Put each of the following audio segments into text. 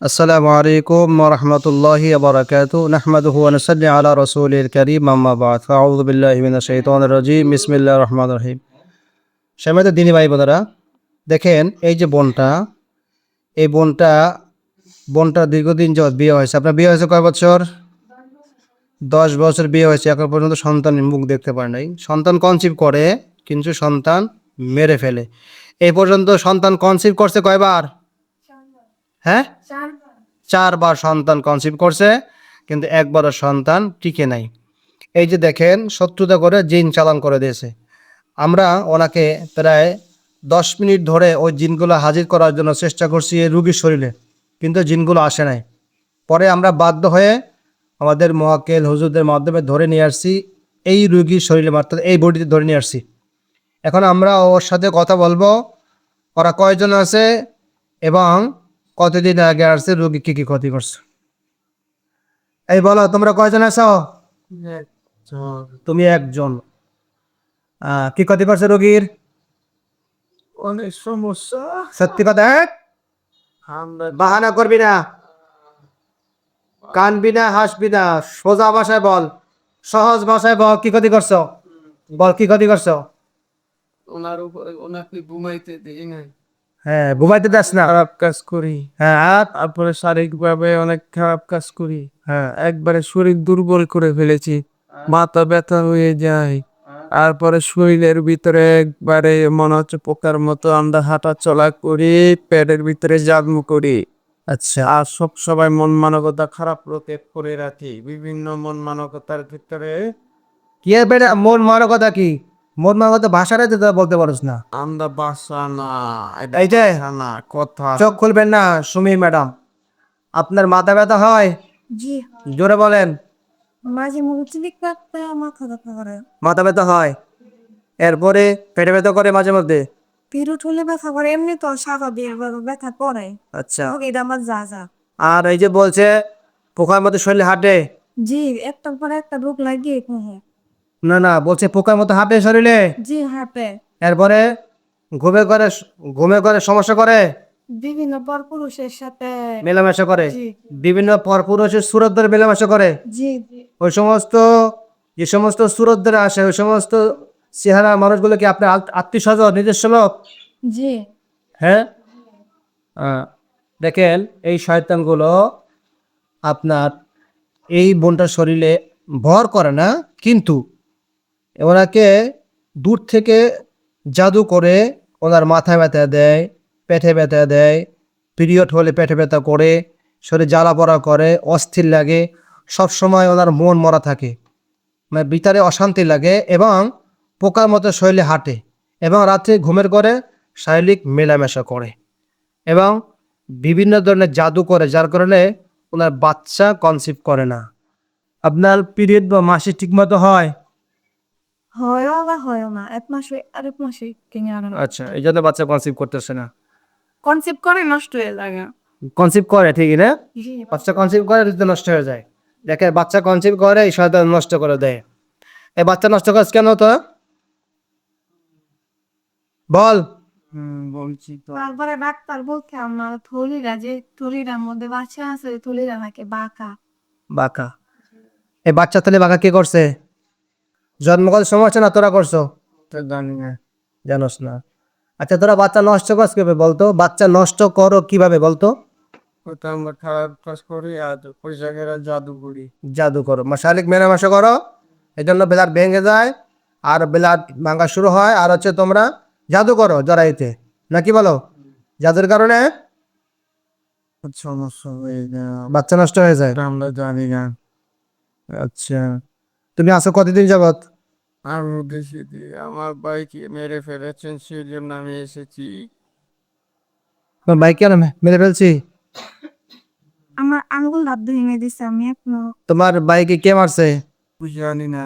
আসসালামু আলাইকুম রহমতুল্লাহি আবরাকাত নাহমাদুহু আনসাল্লি আলা রাসূলিল কারীম, আম্মা বা'দ। আউযু বিল্লাহি মিনাশ শাইতানির রাজীম। বিসমিল্লাহির রহমানির রহিম। সম্মানিত দিনী ভাই বোনেরা, দেখেন এই যে বোনটা, এই বোনটা, বনটা দীর্ঘদিন যত বিয়ে হয়েছে। আপনার বিয়ে হয়েছে কয় বছর? দশ বছর বিয়ে হয়েছে। এখন পর্যন্ত সন্তান মুখ দেখতে পারে নাই। সন্তান কনসিভ করে, কিন্তু সন্তান মেরে ফেলে। এই পর্যন্ত সন্তান কনসিভ করছে কয়বার? হ্যাঁ? চারবার। সন্তান কনসিভ করছে কিন্তু একবারও সন্তান টিকে নাই। এই যে দেখেন শত্রুতা করে জিন চালান করে দিয়েছে। আমরা ওনাকে প্রায় দশ মিনিট ধরে ওই জিনগুলো হাজির করার জন্য চেষ্টা করছি এই রুগীর শরীরে কিন্তু জিনগুলো আসে নাই। পরে আমরা বাধ্য হয়ে আমাদের মহাকেল হুজুরদের মাধ্যমে ধরে নিয়ে আসছি এই রুগীর শরীরে মাত্র এই বডিতে ধরে নিয়ে আসছি। এখন আমরা ওর সাথে কথা বলব। ওরা কয়জন আছে? এবং কতদিন আগে আসছে? রোগী কি কি ক্ষতি করছে? এই বলো তোমরা কয়জন আছো? তুমি একজন। কি ক্ষতি করছে রোগীর? অনেক সমস্যা। সত্যি কথা এক বাহানা করবি না। কানবি না হাসবি না। সোজা ভাষায় বল। সহজ ভাষায় বল কি ক্ষতি করছ? বল কি ক্ষতি করছ? ওনার উপরে ওনাকে ঘুমাইতে দিই নাই। হ্যাঁ ঘুমাইতে দাস না। খারাপ কাজ করি। হ্যাঁ আর? তারপরে শারীরিকভাবে অনেক খারাপ কাজ করি। হ্যাঁ একবারে শরীর দুর্বল করে ফেলেছি। মাথা ব্যথা হয়ে যায়। তারপরে শরীরের ভিতরে একবারে মনে হচ্ছে পোকার মতো আমরা হাঁটা চলা করি পেটের ভিতরে জাগমু করি। আচ্ছা। আর সব সবাই মন মানবতা খারাপ রোকে করে রাখি। বিভিন্ন মন মানবতার ভিতরে কি বেটা মন মানকতা কি? মন মানকতা ভাষাটাই তো বলতে পারিস না। আমরা বাসা না এটা এই যে না কথা। চোখ খুলবেন না সুমি ম্যাডাম। আপনার মাথা ব্যথা হয়? জি। জোরে বলেন। মাঝে মধ্যে মাথা ব্যথা করে। মাথা ব্যথা হয়? এরপরে পেটে ব্যথা করে মাঝে মধ্যে? পিরুট হলে ব্যথা করে এমনি তো স্বাভাবিক ব্যথা করে। আচ্ছা। ওকে এটা আমার যা যা। আর এই যে বলছে পোকার মতো শরীরে হাঁটে? জি একটার পরে একটা রোগ লাগিয়ে না না বলছে পোকার মতো হাঁপে শরীরে। জি হাঁটে এরপরে ঘুমে করে ঘুমে করে সমস্যা করে? বিভিন্ন পর পুরুষের সাথে। মেলামেশা করে? বিভিন্ন পরপুরুষের সুরত ধরে মেলামেশা করে? জি। জি ওই সমস্ত যে সমস্ত সুরত ধরে আসে ওই সমস্ত চেহারা মানুষগুলো কি আপনার আত্মীয় স্বজন নিজস্ব লোক? জি। হ্যাঁ? দেখেন এই শয়তানগুলো আপনার এই বোনটার শরীরে ভর করে না কিন্তু ওনাকে দূর থেকে জাদু করে ওনার মাথায় ব্যথা দেয়, পেটে ব্যথা দেয় পিরিয়ড হলে পেটে ব্যথা করে, শরীরে জ্বালা পড়া করে, অস্থির লাগে সব সময় ওনার মন মরা থাকে। মানে ভিতরে অশান্তি লাগে এবং পোকার মতো শরীরে হাঁটে এবং রাত্রে ঘুমের করে শারীরিক মেলামেশা করে এবং বিভিন্ন ধরনের জাদু করে, যার কারণে ওনার বাচ্চা কনসিভ করে না। আপনার পিরিয়ড বা মাসে ঠিকমতো হয়? হয়ও বা হয়ও না এক মাসে আরেক মাসে কিনে আচ্ছা এই জন্য বাচ্চা কনসিভ করতেছে না। কনসেপ্ট করে নষ্ট হয়ে লাগে কনসিভ করে ঠিকই না? বাচ্চা কনসিভ করে নষ্ট হয়ে যায়। দেখে বাচ্চা কনসিভ করে এই শয়তান নষ্ট করে দেয়। এই বাচ্চা নষ্ট করে কেন তো? বল। হুম, বলছি তো। তারপরে ডাক্তার বলছে আমার থলিরা যে থলিরার মধ্যে বাচ্চা আছে থলিরা নাকি বাঁকা। বাঁকা। এই বাচ্চা তাহলে বাঁকা কে করছে? জন্মগত সমস্যা না তোরা করছ? জানি না। জানোস না। আচ্ছা তোরা বাচ্চা নষ্ট করছ কীভাবে বলতো? বাচ্চা নষ্ট করো কীভাবে বলতো? আমরা খারাপ কাজ করি আর জাদু করি। জাদু করো। শারীরিক মেলামেশা করো। এই জন্য ব্লাড ভেঙে যায় আর ব্লাড ভাঙা শুরু হয় আর হচ্ছে তোমরা জাদু করো জরাইতে নাকি বলো? জাদুর কারণে সমস্যা হয়ে যায়। বাচ্চা নষ্ট হয়ে যায়। আমরা জানি না। আচ্ছা। তুমি আসো কতদিন যাবত আর উদ্দেশ্যে দিয়ে আমার বাইকে মেরে ফেলেছেন সেই জন্য আমি এসেছি। তোমার বাইক কেন মেরে ফেলছি? আমার আঙ্গুল হাত ভেঙে দিছে আমি এখনও। তোমার বাইকে কে মারছে? জানি না।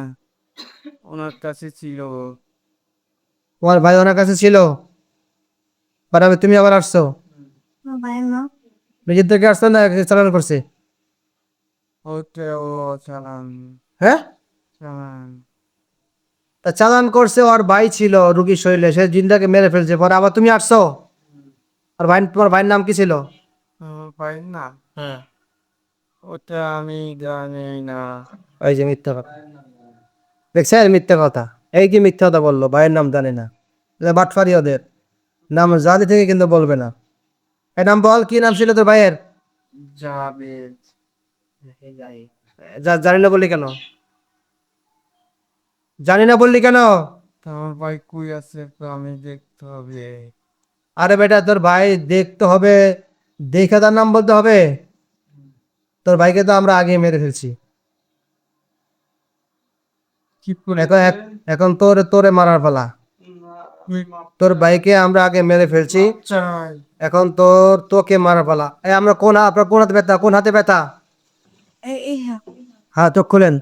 ওনার কাছে ছিল তোমার ভাই ওনার কাছে ছিল? আর তুমি আবার আসছো? আমার ভাই না। নিজের থেকে আসছো না চালান করছে? ওতে ও চালান। হ্যাঁ? চালান। তা চালান করছে ওর ভাই ছিল রুগীর শরীরে সে জিন্দাকে মেরে ফেলছে। পরে আবার তুমি আসছো? আর ভাই তোমার ভাইয়ের নাম কি ছিল? আমার ভাই না হ্যাঁ। ওটা আমি জানি না। এই যে মিথ্যা কথা। দেখছেন মিথ্যা কথা? এই কি মিথ্যা কথা বলল? ভাইয়ের নাম জানে না। বাটফারি ওদের। নাম জানি থেকে কিন্তু বলবে না। এই নাম বল কি নাম ছিল তোর ভাইয়ের? জানি না বললি কেন। জানি না বললি কেন? তোমার ভাই কই আছে? তো আমি দেখতে হবে। আরে বেটা তোর ভাই দেখতে হবে। দেখে তার নাম বলতে হবে। তোর ভাইকে তো আমরা আগে মেরে ফেলছি। এখন এখন তোর তোরে মারার পালা। তোর ভাইকে আমরা আগে মেরে ফেলছি। এখন তোর তোকে মারার পালা। এই আমরা কোন আপনার কোন হাতে ব্যথা? কোন হাতে ব্যথা? হ্যাঁ। হ্যাঁ চোখ খুলেন।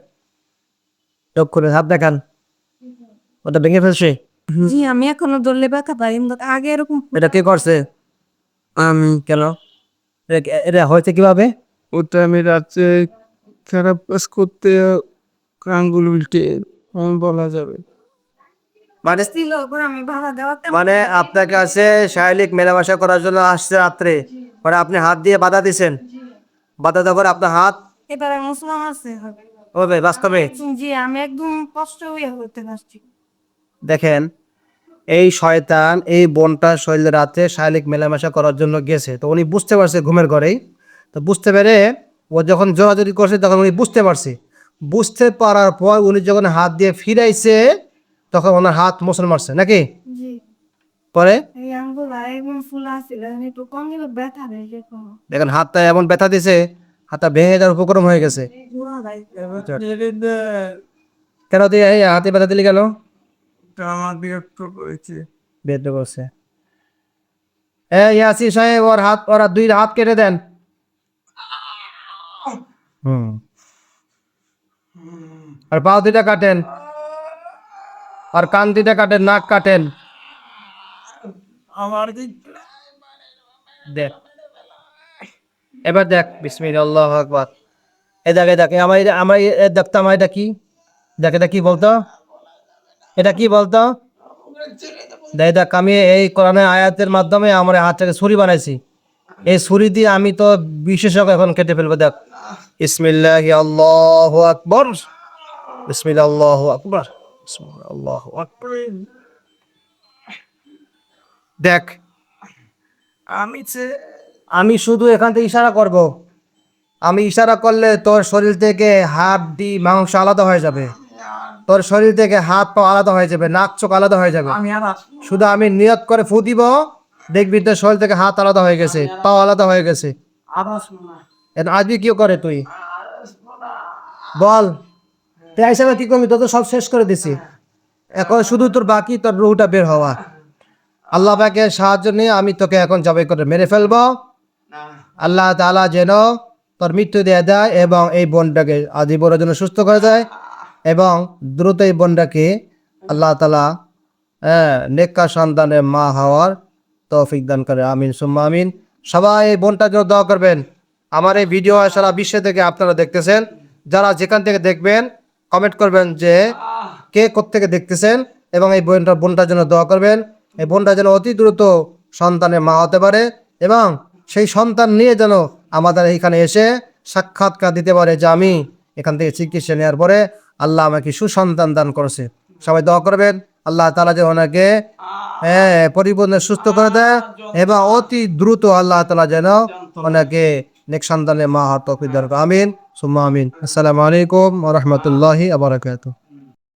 চোখ হাত দেখান। ওটা ভেঙে ফেলছে। জি আমি এখনও পাই কিন্তু আগে এরকম এটা কে করছে? আমি। কেন? এটা- হয়েছে কীভাবে? ওটা আমি রাত্রে খারাপ কাজ করতে আঙ্গুল উল্টে বলা যাবে। মানে মানে আপনার কাছে শারীরিক মেলামেশা করার জন্য আসছে রাত্রে। মানে আপনি হাত দিয়ে বাধা দিছেন। বাধা দেওয়ার পরে আপনার হাত এবারে মুসলমান আছে হবে। বাস্তবে? জি আমি একদম কষ্ট হয়ে করতে পারছি। দেখেন এই শয়তান এই বনটা শরীরে রাতে শারীরিক মেলামেশা করার জন্য গেছে। তো উনি বুঝতে পারছে ঘুমের ঘরেই। তো বুঝতে পেরে ও যখন জোরাজোরি করছে তখন উনি বুঝতে পারছে। বুঝতে পারার পর উনি যখন হাত দিয়ে ফিরাইছে তখন ওনার হাত মোসল মারছে নাকি? পরে? যেত দেখেন হাতটা এমন ব্যথা দিছে হাতটা ভেঙে যাওয়ার উপক্রম হয়ে গেছে। কেন তুই এই হাতে ব্যথা দিলি বিরক্ত করছে। এ ইয়াসি সাহেব ওর হাত ওরা দুই হাত কেটে দেন। হুম। আর পাও দুইটা কাটেন। আর কান দুইটা কাটেন নাক কাটেন। আমার দেখ এবার দেখ, বিসমিল্লাহ আল্লাহ আকবার। এ দেখ দেখ আমার আমার দেখতো এটা কি? দেখ, এটা কি বলতো? এটা কি বলতো? দেখ দেখ, আমি এই কোরআনের আয়াতের মাধ্যমে আমার হাতটাকে ছুরি বানাইছি। এই ছুরি দিয়ে আমি তো বিশেষজ্ঞ এখন কেটে ফেলব, দেখ। ইসমিল্লাহ আল্লাহ আকবর। বিসমিল্লাহ আল্লাহ আকবর। আল্লাহ আকবর। দেখ, আমি আমি শুধু এখান থেকে ইশারা করব। আমি ইশারা করলে তোর শরীর থেকে হাড্ডি মাংস আলাদা হয়ে যাবে। তোর শরীর থেকে হাত পা আলাদা হয়ে যাবে নাক চোখ আলাদা হয়ে যাবে। শুধু আমি নিয়ত করে ফু দিব দেখবি তোর শরীর থেকে হাত আলাদা হয়ে গেছে পা আলাদা। হয়ে গেছে। আজকে কি করে তুই? বল। তুই হিসাবে কি করবি? তোর তো সব শেষ করে দিছি। এখন শুধু তোর বাকি তোর রুহটা বের হওয়া। আল্লাহ পাকের সাহায্য নিয়ে আমি তোকে এখন জবাই করে মেরে ফেলব। আল্লাহ তাআলা যেন তোর মৃত্যু দিয়ে দেয় এবং এই বোনটাকে আজীবনের জন্য সুস্থ করে দেয় এবং দ্রুত এই বোনটাকে আল্লাহ তালা হ্যাঁ নেকা সন্তানের মা হওয়ার তৌফিক দান করে। আমিন, সুম্মা আমিন। সবাই এই বোনটার জন্য দোয়া করবেন। আমার এই ভিডিও সারা বিশ্ব থেকে আপনারা দেখতেছেন। যারা যেখান থেকে দেখবেন কমেন্ট করবেন যে কে থেকে দেখতেছেন এবং এই বোনটা, বোনটার জন্য দোয়া করবেন। এই বোনটা যেন অতি দ্রুত সন্তানের মা হতে পারে এবং সেই সন্তান নিয়ে যেন আমাদের এখানে এসে সাক্ষাৎকার দিতে পারে যে আমি এখান থেকে চিকিৎসা নেওয়ার পরে আল্লাহ আমাকে সুসন্তান দান করেছে। সবাই দোয়া করবেন। আল্লাহ তালা যে ওনাকে হ্যাঁ পরিপূর্ণ সুস্থ করে দেয় এবং অতি দ্রুত আল্লাহ তালা যেন ওনাকে নেক সন্তানের মা হাত আমিন। সুম্মা আমিন। আসসালামু আলাইকুম রহমতুল্লাহি আবরাকাতুহ